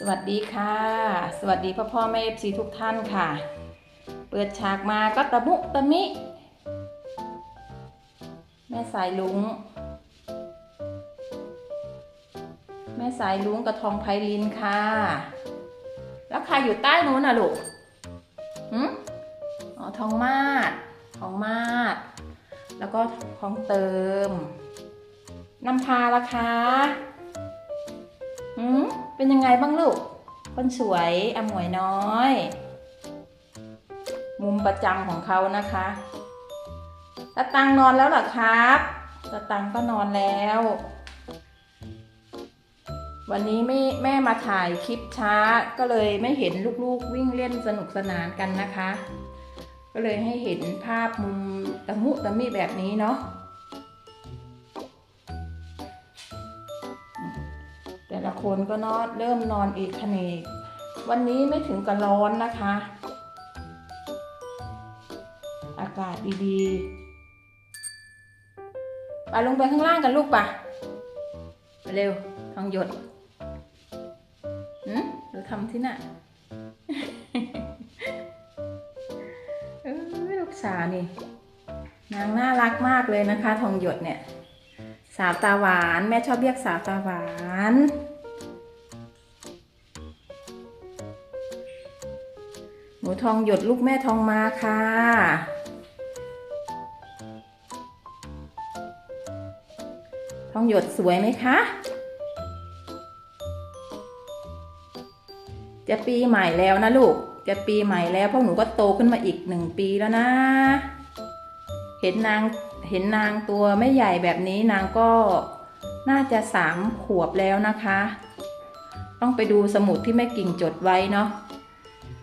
สวัสดีค่ะ สวัสดีพ่อพ่อแม่เอฟซีทุกท่านค่ะ เปิดฉากมาก็ตะมุตะมิ แม่สายลุง แม่สายลุงกับทองไพลินค่ะ แล้วใครอยู่ใต้นู้นน่ะลูกหืมอ๋อทองมาดทองมาด แล้วก็ทองเติมน้ำพาละคะหืม เป็นยังไงบ้างลูก คนสวยอมวยน้อย มุมประจำของเขานะคะตะตังนอนแล้วหรอครับตะตังก็นอนแล้ว วันนี้ไม่แม่มาถ่ายคลิปช้าก็เลยไม่เห็นลูกๆวิ่งเล่นสนุกสนานกันนะคะ ก็เลยให้เห็นภาพมุมตะมุตะมิแบบนี้เนาะ ละคนก็นอนเริ่มนอนอีกคเนก วันนี้ไม่ถึงกับร้อนนะคะ อากาศดีๆไปลงไปข้างล่างกันลูกปะไปเร็วทองหยดหืมเราทำที่น่ะลูกสาวนี่นางน่ารักมากเลยนะคะ ทองหยดเนี่ย สาวตาหวาน แม่ชอบเรียกสาวตาหวาน นูทองหยดลูกแม่ทองมาค่ะ ทองหยดสวยไหมคะ จะปีใหม่แล้วนะลูก จะปีใหม่แล้วพวกหนูก็โตขึ้นมาอีกหนึ่งปีแล้วนะ เห็นนางเห็นนางตัวไม่ใหญ่แบบนี้นางก็น่าจะสามขวบแล้วนะคะ ต้องไปดูสมุดที่แม่กิ่งจดไว้เนาะ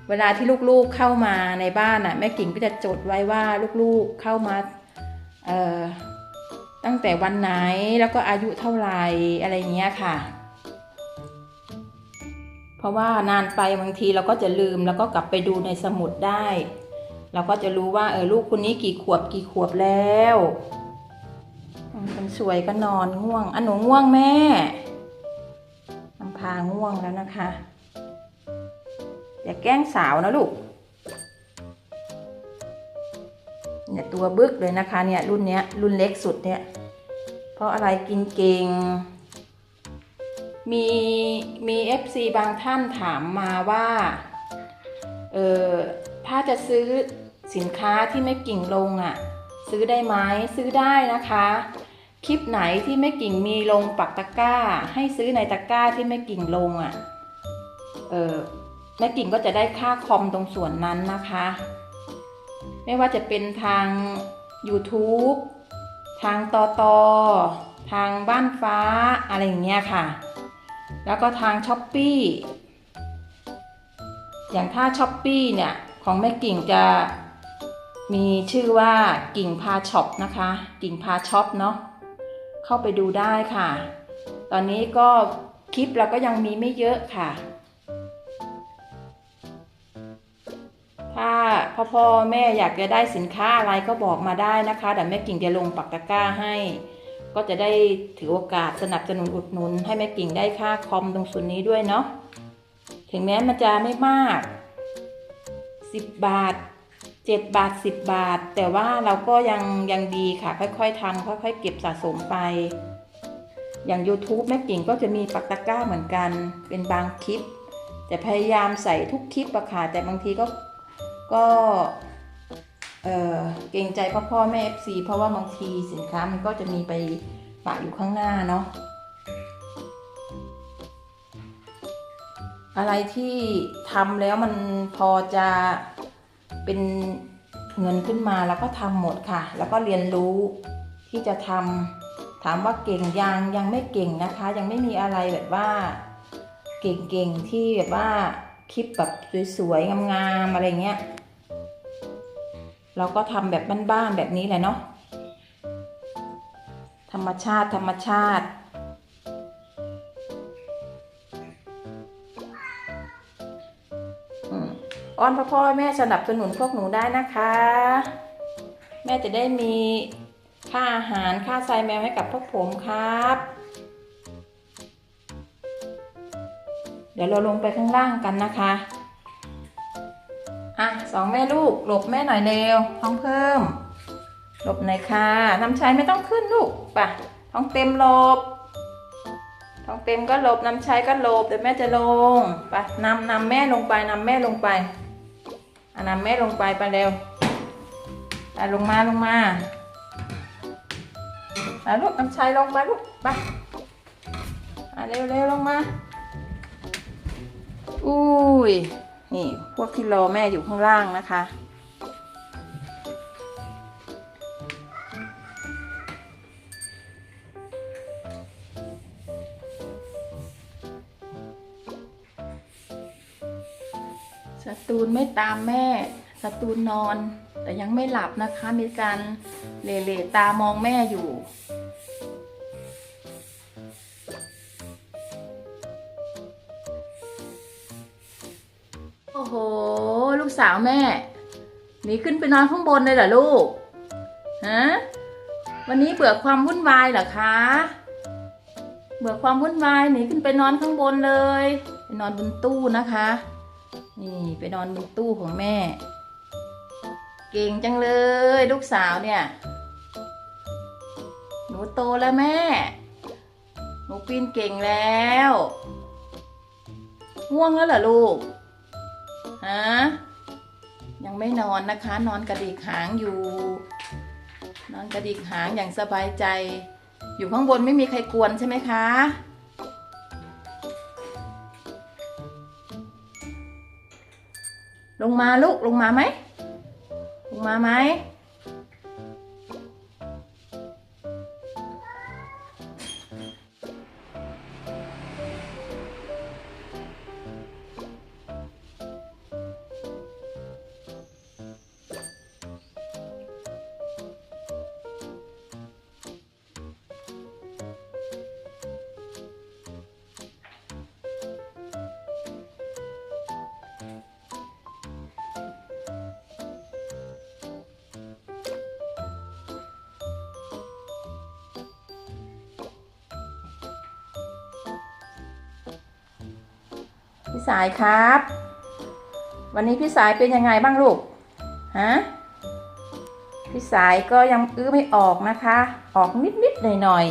เวลาที่ลูกๆเข้ามาในบ้านน่ะแม่กิ่งก็จะจดไว้ว่าลูกๆเข้ามาเอ่อตั้งแต่วันไหนแล้วก็อายุเท่าไหร่อะไรเงี้ยค่ะ เพราะว่านานไปบางทีเราก็จะลืมแล้วก็กลับไปดูในสมุดได้ เราก็จะรู้ว่าเออลูกคนนี้กี่ขวบกี่ขวบแล้วคนสวยก็นอนง่วงอะหนูง่วงแม่น้ำพาง่วงแล้วนะคะ อย่าแกล้งสาวนะลูกเนี่ยตัวบึกเลยนะคะเนี่ยรุ่นเนี้ยรุ่นเล็กสุดเนี่ย เพราะอะไรกินเก่ง มีมีเอฟซีบางท่านถามมาว่าเออถ้าจะซื้อสินค้าที่ไม่กิ่งลงอะ่ะ ซื้อได้ไหมซื้อได้นะคะ คลิปไหนที่ไม่กิ่งมีลงปักตะกร้า ให้ซื้อในตะกร้าที่ไม่กิ่งลงอะ่ะเออ แม่กิ่งก็จะได้ค่าคอมตรงส่วนนั้นนะคะ ไม่ว่าจะเป็นทาง YouTube ทางตอตอทางบ้านฟ้าอะไรอย่างเงี้ยค่ะ แล้วก็ทางช้อปปีอย่างถ้าช้อปปีเนี่ย ของแม่กิ่งจะมีชื่อว่ากิ่งพาช็อปนะคะ กิ่งพาช็อปเนาะเข้าไปดูได้ค่ะ ตอนนี้ก็คลิปเราก็ยังมีไม่เยอะค่ะ ถ้าพ่อพ่อแม่อยากจะได้สินค้าอะไรก็บอกมาได้นะคะเดี๋ยวแม่กิ่งจะลงปักตะกร้าให้ ก็จะได้ถือโอกาสสนับสนุนอุดหนุน ให้แม่กิ่งได้ค่าคอมตรงส่วนนี้ด้วยเนาะถึงแม้มันจะไม่มาก 10 บาท 7 บาท 10 บาท แต่ว่าเราก็ยังยังดีค่ะ ค่อยๆทำค่อยๆเก็บสะสมไปอย่าง YouTube แม่กิ่งก็จะมีปักตะกร้าเหมือนกัน เป็นบางคลิป แต่พยายามใส่ทุกคลิปอะค่ะแต่บางทีก็ ก็เออเกรงใจพ่อพ่อแม่ FC เพราะว่าบางทีสินค้ามันก็จะมีไปปะอยู่ข้างหน้าเนาะอะไรที่ทำแล้วมันพอจะเป็นเงินขึ้นมาแล้วก็ทำหมดค่ะ แล้วก็เรียนรู้ที่จะทำถามว่าเก่งยังยังไม่เก่งนะคะ ยังไม่มีอะไรแบบว่าเก่งๆที่แบบว่า คลิปแบบสวยๆ งามๆ อะไรเงี้ย เราก็ทำแบบบ้านๆ แบบนี้แหละเนาะ ธรรมชาติธรรมชาติอ้อนพ่อพ่อแม่สนับสนุนพวกหนูได้นะคะ แม่จะได้มีค่าอาหารค่าทรายแมวให้กับพวกผมครับ เดี๋ยวเราลงไปข้างล่างกันนะคะ อะสองแม่ลูกหลบแม่หน่อยเร็ว ท้องเพิ่ม หลบหน่อยค่ะน้ำชัยไม่ต้องขึ้นลูกป่ะ ท้องเต็มหลบ ท้องเต็มก็หลบน้ำชัยก็หลบเดี๋ยวแม่จะลงไปนำนำแม่ลงไปนำแม่ลงไปอะนำแม่ลงไปไปเร็วไปลงมาลงมาไปลูกน้ำชัยลงไปลูกไปอะเร็วเร็วลงมา อุ้ย นี่พวกที่รอแม่อยู่ข้างล่างนะคะ สตูนไม่ตามแม่ สตูนนอน แต่ยังไม่หลับนะคะ มีการเหล่ๆตามองแม่อยู่ โอ้โห ลูกสาวแม่หนีขึ้นไปนอนข้างบนเลยเหรอลูกฮะวันนี้เบื่อความวุ่นวายเหรอคะเบื่อความวุ่นวายหนีขึ้นไปนอนข้างบนเลยไปนอนบนตู้นะคะ นี่ไปนอนบนตู้ของแม่ เก่งจังเลย ลูกสาวเนี่ย หนูโตแล้วแม่ หนูปีนเก่งแล้วง่วงแล้วเหรอลูก ฮะยังไม่นอนนะคะ นอนกระดิกหางอยู่ นอนกระดิกหางอย่างสบายใจ อยู่ข้างบนไม่มีใครกวนใช่ไหมคะลงมาลูกลงมาไหมลงมาไหม พี่สายครับ วันนี้พี่สายเป็นยังไงบ้างลูกฮะพี่สายก็ยังอื้อไม่ออกนะคะ ออกนิดๆหน่อย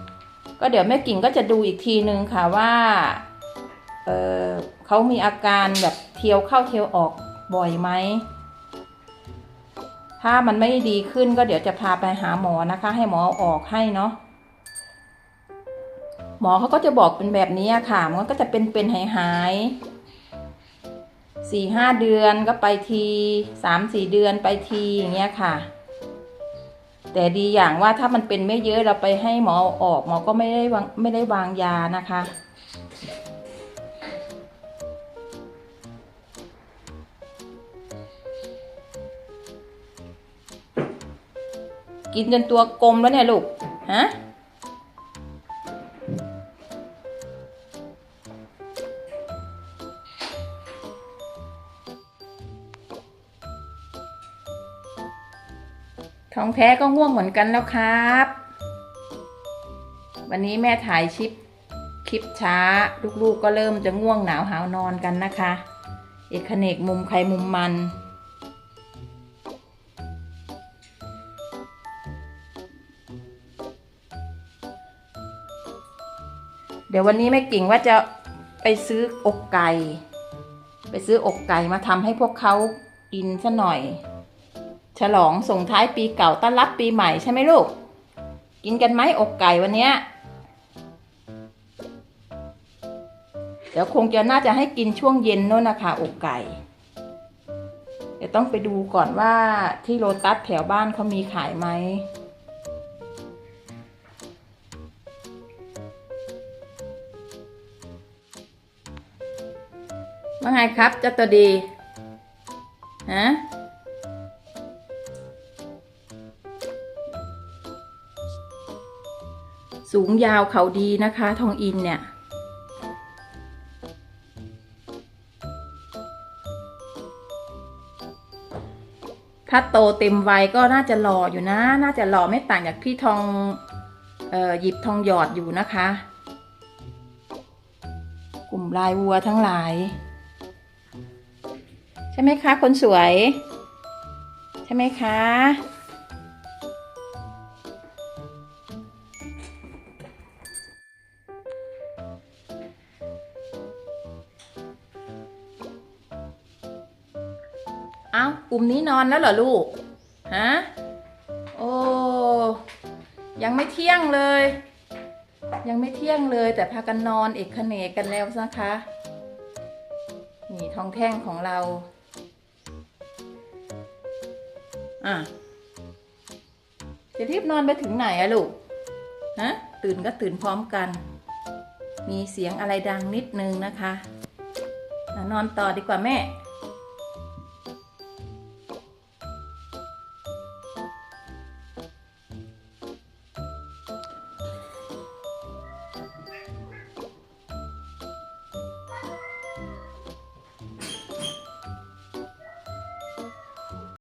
ๆก็เดี๋ยวแม่กิ่งก็จะดูอีกทีนึงค่ะว่าเออเขามีอาการแบบเทียวเข้าเทียวออกบ่อยไหมถ้ามันไม่ดีขึ้นก็เดี๋ยวจะพาไปหาหมอนะคะ ให้หมอออกให้เนาะ หมอเขาก็จะบอกเป็นแบบนี้ค่ะมันก็จะเป็นเป็นหายหายสี่ห้าเดือนก็ไปทีสามสี่เดือนไปทีอย่างเงี้ยค่ะ แต่ดีอย่างว่าถ้ามันเป็นไม่เยอะเราไปให้หมออออกหมอก็ไม่ได้วางไม่ได้วางยานะคะ กินจนตัวกลมแล้วเนี่ยลูกฮะ ท้องแท้ก็ง่วงเหมือนกันแล้วครับ วันนี้แม่ถ่ายชิปคลิปช้า ลูกๆก็เริ่มจะง่วงหนาวหาวนอนกันนะคะ เอกเนกมุมใครมุมมัน เดี๋ยววันนี้แม่กิ่งว่าจะไปซื้ออกไก่ ไปซื้ออกไก่มาทำให้พวกเขากินซะหน่อย ฉลองส่งท้ายปีเก่าต้อนรับปีใหม่ใช่ไหมลูก กินกันไหมอกไก่วันเนี้ยเดี๋ยวคงจะน่าจะให้กินช่วงเย็นโน่นนะคะอกไก่ เดี๋ยวต้องไปดูก่อนว่าที่โลตัสแถวบ้านเขามีขายไหมว่าไงครับเจ้าตัวดี ฮะ สูงยาวเขาดีนะคะ ทองอินเนี่ย ถ้าโตเต็มวัยก็น่าจะหล่ออยู่นะ น่าจะหล่อไม่ต่างจากพี่ทองออหยิบทองหยอดอยู่นะคะ กลุ่มลายวัวทั้งหลาย ใช่ไหมคะ คนสวย ใช่ไหมคะ นี้นอนแล้วเหรอลูก ฮะ โอ้ ยังไม่เที่ยงเลย ยังไม่เที่ยงเลย แต่พากันนอนเอกเขนกกันแล้วนะคะ นี่ทองแท่งของเรา อะ จะรีบนอนไปถึงไหนอะลูก ฮะ ตื่นก็ตื่นพร้อมกัน มีเสียงอะไรดังนิดนึงนะคะ นอนต่อดีกว่าแม่